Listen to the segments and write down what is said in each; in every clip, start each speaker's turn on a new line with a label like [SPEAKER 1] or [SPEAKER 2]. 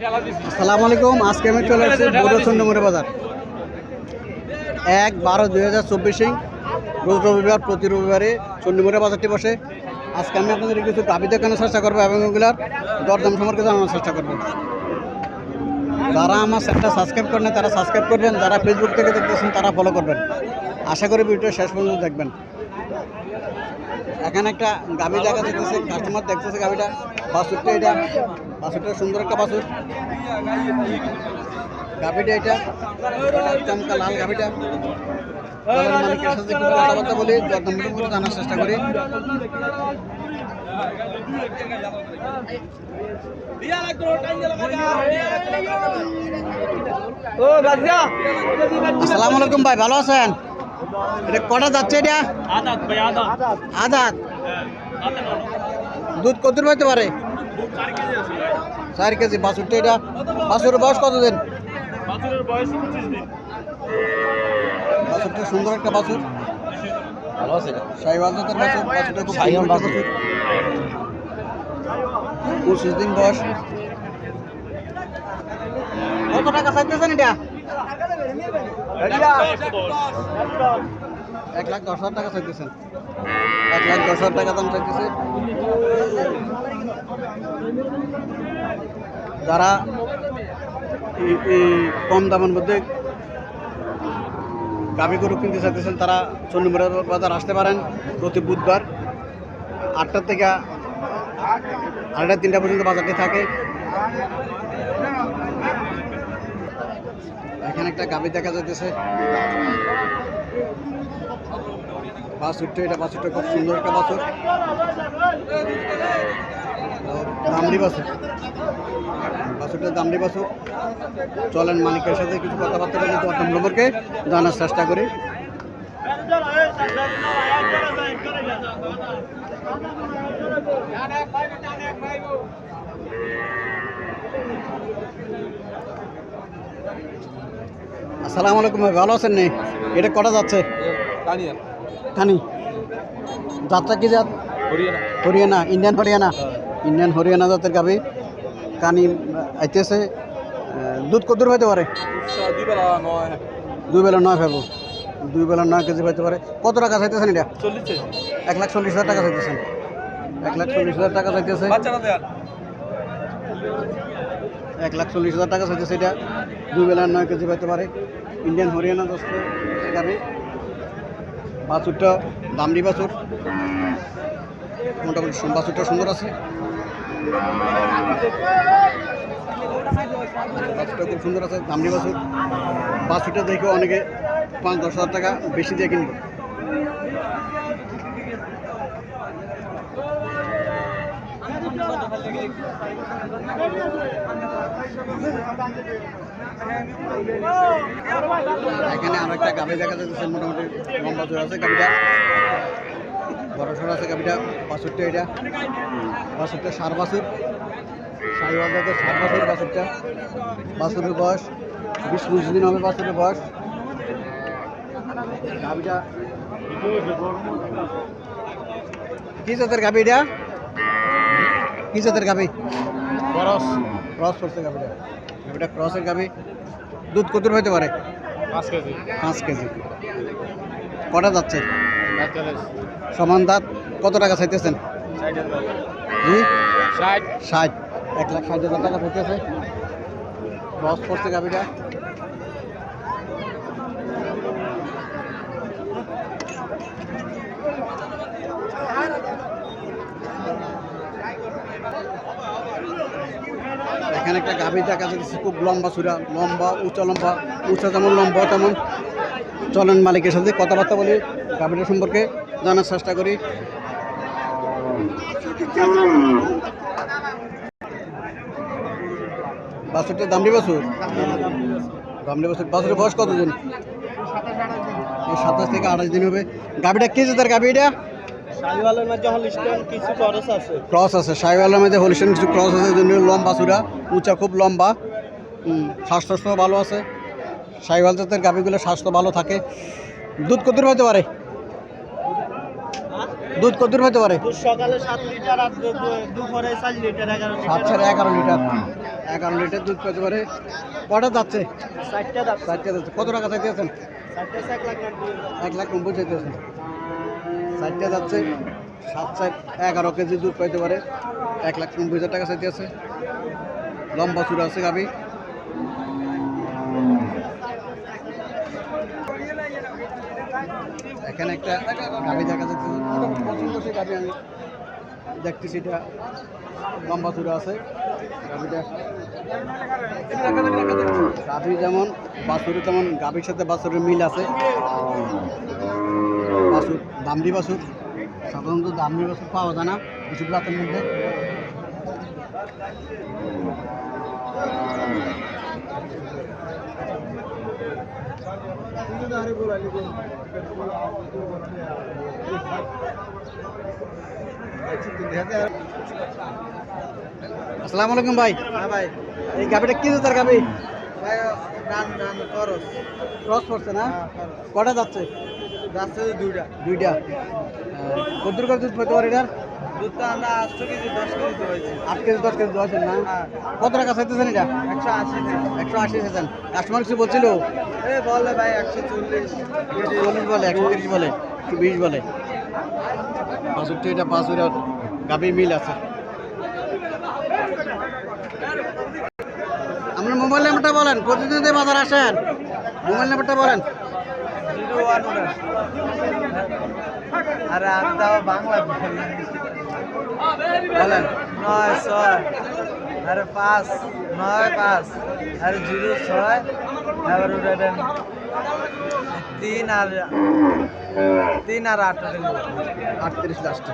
[SPEAKER 1] আসসালামু আলাইকুম, আজকে আমি চলে আসছি বড় চন্ডমুড়ে বাজার। এক বারো দুই হাজার চব্বিশে রোজ রবিবার, প্রতি রবিবারে চন্ডমুড়ে বাজারটি বসে। আজকে আমি আপনাদের কিছু গাভি দেখানোর চেষ্টা করব এবং ওগুলার দরদাম সম্পর্কে জানানোর চেষ্টা করব। যারা আমার চ্যানেলটা সাবস্ক্রাইব করেন তারা সাবস্ক্রাইব করবেন। যারা ফেসবুক থেকে দেখতেছেন, তারা ফলো করবেন। আশা করি ভিডিওটা শেষ পর্যন্ত দেখবেন। এখানে একটা গাভি দেখা যাচ্ছে কাস্টমার দেখতেছে গাভিটা। বাছুরটা এটা। বাছুরটা সুন্দর একটা বাছুর গাভিটা এটা। চমকা লাল গাভিটা। মালিকের সাথে একটু কথাবার্তা বলি দরদাম করে জানার চেষ্টা করি। আসসালামু আলাইকুম ভাই ভালো আছেন? এটা কটা যাচ্ছে এটা?
[SPEAKER 2] আদাত
[SPEAKER 1] দুধ কত হইতে পারে? চার কেজি বাছুরটা এটা। বাছুরের বয়স কতদিন? বাছুরটা সুন্দর একটা বাছুর।
[SPEAKER 2] ভালো আছে
[SPEAKER 1] সাইওয়াল জাতের বাছুর। বাছুরটা খুব
[SPEAKER 2] বাছুর।
[SPEAKER 1] পঁচিশ দিন বয়স। কত টাকা চাইতেছেন এটা? এক লাখ দশ হাজার টাকা চাইতেছেন এক লাখ দশ হাজার টাকা দাম চাইতেছে। যারা কম দামের মধ্যে গাভী গরু কিনতে চাইতেছেন, তারা চন্ডীমুড়া বাজার আসতে পারেন প্রতি বুধবার আটটা থেকে আড়াইটা তিনটা পর্যন্ত বাজারটি থাকে। এখানে একটা গাভী দেখা যাইতেছে। বাছুরটা এটা বাছুরটা খুব সুন্দর একটা বাছুর দামড়ি বাছুর বাছুরটা দামড়ি বাছুর চলেন মালিকের সাথে কিছু কথাবার্তা বলে দরদাম নম্বরকে জানার চেষ্টা করি। আসসালামু আলাইকুম ভাই ভালো আছেন নি? এটা কটা যাচ্ছে? কানি যাত্রা কি জাত?
[SPEAKER 2] হরিয়ানা।
[SPEAKER 1] ইন্ডিয়ান হরিয়ানা? ইন্ডিয়ান হরিয়ানা জাতের গাভি। কানি আইতেছে। দুধ কত হইতে পারে? দুই বেলা নয়। ফেবো দুই বেলা নয় কেজি পাইতে পারে। কত টাকা চাইতেছেন এটা? এক লাখ চল্লিশ হাজার টাকা চাইতেছেন। এক লাখ চল্লিশ হাজার টাকা চাইতেছে। এক লাখ চল্লিশ হাজার টাকা চাইতেছে সেটা দুই বেলা নয় কেজি পাইতে পারে। ইন্ডিয়ান হরিয়ানা দোস্ত গাভি বাছুরটা দামড়ি বাছুর। মোটামুটি বাছুরটা সুন্দর আছে। বাছুরটা খুব সুন্দর আছে, দামড়ি বাছুর। বাছুরটা দেখে অনেকে পাঁচ দশ হাজার টাকা বেশি দিয়ে কিনবে। এখানে আর একটা গাভি দেখা যাচ্ছে মোটামুটি লম্বা জোর আছে গাভিটা। বড় সড় আছে গাভিটা বাছুরটা এটা। বাছুরটা সার বাছুর সাইওয়াল জাতের সার বাছুর বাছুরটা বাছুরের বয়স। বিশ পঁচিশ দিন হবে বাছুরের বয়স। গাভিটা কি জাতের গাভি এটা? কি জাতের গাভি?
[SPEAKER 2] খরচ
[SPEAKER 1] ক্রস করছে গাভিটা। গাভিটা ক্রসের গাভি। দুধ কত হইতে পারে?
[SPEAKER 2] পাঁচ কেজি।
[SPEAKER 1] পাঁচ কেজি। কটা যাচ্ছে সমান দাঁত। কত টাকা চাইতেছেন?
[SPEAKER 2] ষাট
[SPEAKER 1] ষাট। এক লাখ ষাট হাজার টাকা চাইতেছে। ক্রস করছে গাভিটা। এখানে একটা গাভি দেখা যাচ্ছে খুব লম্বা চূড়া লম্বা, উঁচা লম্বা, উঁচা যেমন লম্বা তেমন। চলেন মালিকের সাথে কথাবার্তা বলি, গাভিটা সম্পর্কে জানার চেষ্টা করি। বাছুরটার দামড়ি বাছুর? দামড়ি বাছুর। বাছুরের বয়স কতদিন? সাতাশ থেকে আঠাশ দিন হবে। গাভীটা কে জাতের গাভি এটা?
[SPEAKER 2] শাহিওয়ালের মধ্যে হলিস্টন কিছু খরচ আছে?
[SPEAKER 1] ক্রস আছে। সাইওয়ালের মধ্যে হলিস্টেন কিছু ক্রস আছে। জন্য লম্বা চূড়া। উঁচা খুব লম্বা। স্বাস্থ্য ভালো আছে। সাইওয়াল জাতের গাভিগুলো স্বাস্থ্য ভালো থাকে। দুধ কত হতে পারে? দুধ কতদূর হতে পারে?
[SPEAKER 2] সকালে সাত লিটার আর দু- দু- দুপুরে চার লিটার এগারো
[SPEAKER 1] সাত
[SPEAKER 2] লিটার
[SPEAKER 1] এগারো লিটার। এগারো লিটার দুধ পেতে পারে? কটা যাচ্ছে
[SPEAKER 2] চারটা
[SPEAKER 1] যাচ্ছে কত টাকা চাইতেছেন?
[SPEAKER 2] চারটা এক লাখ নব্বই
[SPEAKER 1] এক লাখ নব্বই যাচ্ছে। সাত চার এগারো কেজি দুধ পাইতে পারে। এক লাখ নব্বই হাজার টাকা চাইতে আছে। লম্বা চূড়া আছে গাবি এখানে একটা গাবি দেখা যাচ্ছে। আমি দেখতেছি এটা লম্বা চূড়া আছে গাভি যেমন বাছুরে তেমন, গাভির সাথে বাছুরের মিল আছে। বাছুর, দামড়ি বাছুর, সাধারণত দামড়ি বাছুর পাওয়া যায় না কিছু রাতের মধ্যে। আসসালামু আলাইকুম ভাই।
[SPEAKER 2] হ্যাঁ ভাই।
[SPEAKER 1] এই গাভিটা কি জাতের গাভি?
[SPEAKER 2] ভাই রান রান খরচ।
[SPEAKER 1] ক্রস করছে না?
[SPEAKER 2] হ্যাঁ,
[SPEAKER 1] কটা যাচ্ছে?
[SPEAKER 2] যাচ্ছে দুইটা।
[SPEAKER 1] দুইটা। কদ্দুর করে দুধ পেতে পারি এটার
[SPEAKER 2] দুধটা আমরা আটশো কেজি দশ কেজি তো
[SPEAKER 1] আট কেজি দশ কেজি দোয়াছেন না?
[SPEAKER 2] হ্যাঁ।
[SPEAKER 1] কত টাকা চাইতেছেন এটা?
[SPEAKER 2] একশো আশি
[SPEAKER 1] একশো আশি চাইছেন। কাস্টমার কিছু বলছিল?
[SPEAKER 2] এ বলে ভাই একশো চল্লিশ।
[SPEAKER 1] চল্লিশ বলে একশো তিরিশ বলে একশো বিশ বলে। বাষট্টি এটা বাছুর গাভি মিল আছে। আপনার মোবাইল নাম্বারটা বলেন প্রতিদিন বাজার আসেন। মোবাইল নাম্বারটা বলেন।
[SPEAKER 2] আরে আমি তাও বাংলা
[SPEAKER 1] বলেন।
[SPEAKER 2] নয় ছয় আরে পাঁচ নয় পাঁচ আরে জিরো ছয় উঠাবেন। তিন আর তিন আর আট
[SPEAKER 1] আটত্রিশ লাস্টে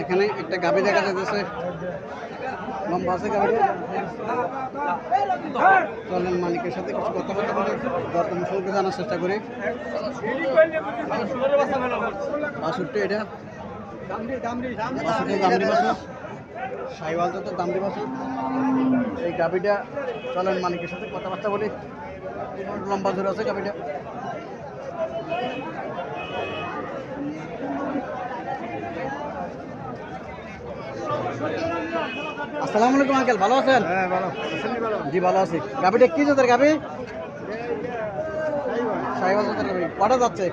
[SPEAKER 1] এখানে একটা গাভি দেখা যাচ্ছে লম্বা আছে গাভিটা। চলেন মালিকের সাথে কিছু কথাবার্তা বলে। দরদাম সম্পর্কে জানার চেষ্টা করি। বাসুরটা এটা। সাইওয়াল তো দামড়ি বাসুর এই গাভিটা চলেন মালিকের সাথে কথাবার্তা বলি। লম্বা জোর আছে গাভিটা। আসসালামু আলাইকুম আঙ্কেল ভালো আছেন?
[SPEAKER 2] হ্যাঁ ভালো।
[SPEAKER 1] জি ভালো আছি। গাভিটা কি জাতের গাভি? সাইওয়াল জাতের গাভি। কটা যাচ্ছে?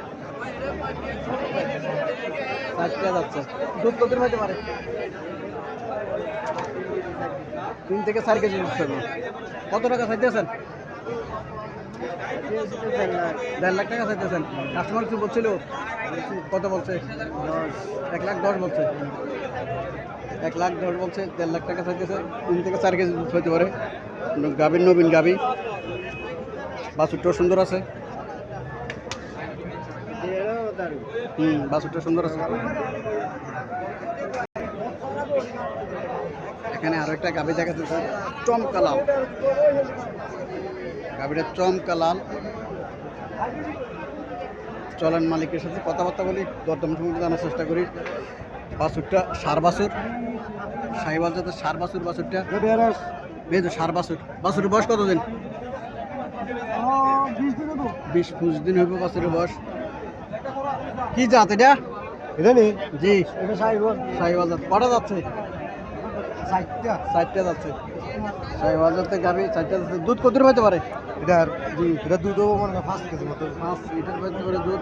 [SPEAKER 1] চারটা যাচ্ছে। দুধ কত হইতে পারে? তিন থেকে চার কেজি কত টাকা চাইতেছেন? দেড় লাখ টাকা চাইতেছেন। কাস্টমার কিছু বলছিল? কত বলছে? এক লাখ দশ বলছে। এক লাখ দশ বলছে, দেড় লাখ টাকা চাইতেছে। তিন থেকে চার কেজি দুধ হইতে পারে। গাভীর নবীন গাভী। বাছুরটাও সুন্দর আছে। হুম, বাছুরটা সুন্দর আছে। এখানে আরও একটা গাভী দেখা যাচ্ছে চমকা লাল গাভীটা চমকা লাল চলেন মালিকের সাথে কথাবার্তা বলি দরদাম সম্পর্কে জানার চেষ্টা করি। বাছুরটা সার বাছুর। সাইবাল যাতে সার বাছুর বাছুরটা। বেশ সার বাছুর। বাছুরের বয়স কতদিন? বিশ পঁচিশ দিন হইব বাছুরের বয়স। কি জাত এটা?
[SPEAKER 2] এটা নেই
[SPEAKER 1] জি।
[SPEAKER 2] এটা সাইবল
[SPEAKER 1] সাইবাল জাত। কটা যাচ্ছে যাচ্ছে। দুধ কত হতে পারে?
[SPEAKER 2] এটা
[SPEAKER 1] জি
[SPEAKER 2] এটা দুধ হব মনে হয় পাঁচ কেজি মতো।
[SPEAKER 1] পাঁচ লিটার হইতে পারে দুধ।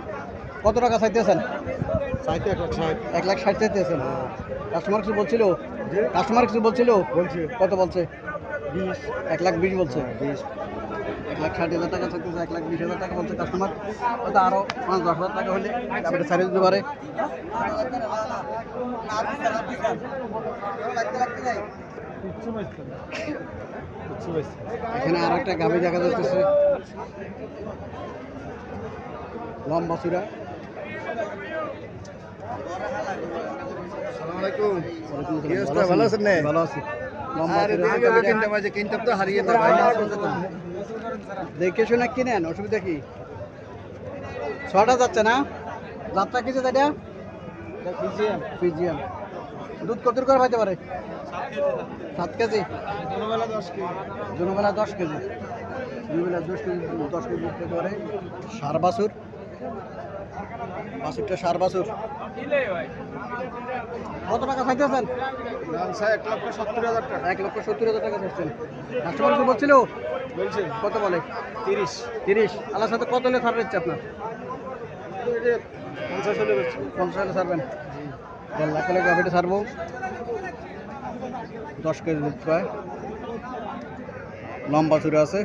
[SPEAKER 1] কত টাকা চাইতেছেন?
[SPEAKER 2] ষাট।
[SPEAKER 1] এক লাখ ষাট চাইতেছেন। কাস্টমার কিছু বলছিল? কাস্টমার কিছু বলছিল?
[SPEAKER 2] বলছি।
[SPEAKER 1] কত বলছে?
[SPEAKER 2] বিশ।
[SPEAKER 1] এক লাখ বিশ বলছে।
[SPEAKER 2] বিশ।
[SPEAKER 1] এক লাখ ষাট হাজার টাকা চাইতেছে এক লাখ বিশ হাজার টাকা বলছে কাস্টমার হয়তো আরও পাঁচ দশ হাজার টাকা হলে গাড়িটা ছাড়িয়ে দিতে পারে। এখানে আরও একটা গাভি দেখা যাচ্ছে। লম্বা চূড়া?
[SPEAKER 2] ভালো আছেন নে?
[SPEAKER 1] ভালো আছি।
[SPEAKER 2] দেখে
[SPEAKER 1] গাভীটা।
[SPEAKER 2] কিনতে মাঝে কিনতে তো হারিয়ে
[SPEAKER 1] দেখে শুনে কিনেন অসুবিধা কি? ছটা যাচ্ছে না? যাত্রা কিছু পিজিএম দুধ কত করে পাইতে পারে? সাত কেজি।
[SPEAKER 2] দশ কেজি।
[SPEAKER 1] দুবেলা দশ কেজি। দশ কেজি দশ কেজি দুধ পেতে পারে সার বাছুর। বাছুরটা সার বাছুর। কত টাকা খাইতেছেন
[SPEAKER 2] এক লক্ষ সত্তর হাজার টাকা।
[SPEAKER 1] এক লক্ষ সত্তর হাজার টাকা চাচ্ছেন কাস্টমার কি বলছিল?
[SPEAKER 2] বলছে।
[SPEAKER 1] কত বলে?
[SPEAKER 2] তিরিশ।
[SPEAKER 1] তিরিশ। আল্লাহর সাথে কত হলে ছাড় দিচ্ছে আপনার?
[SPEAKER 2] পঞ্চাশ হলে
[SPEAKER 1] পঞ্চাশ হলে ছাড়বেন? দেড় লাখ হলে গাভিটা ছাড়বো। দশ কেজি দুধ পায়। লম্বা চূড়া আছে।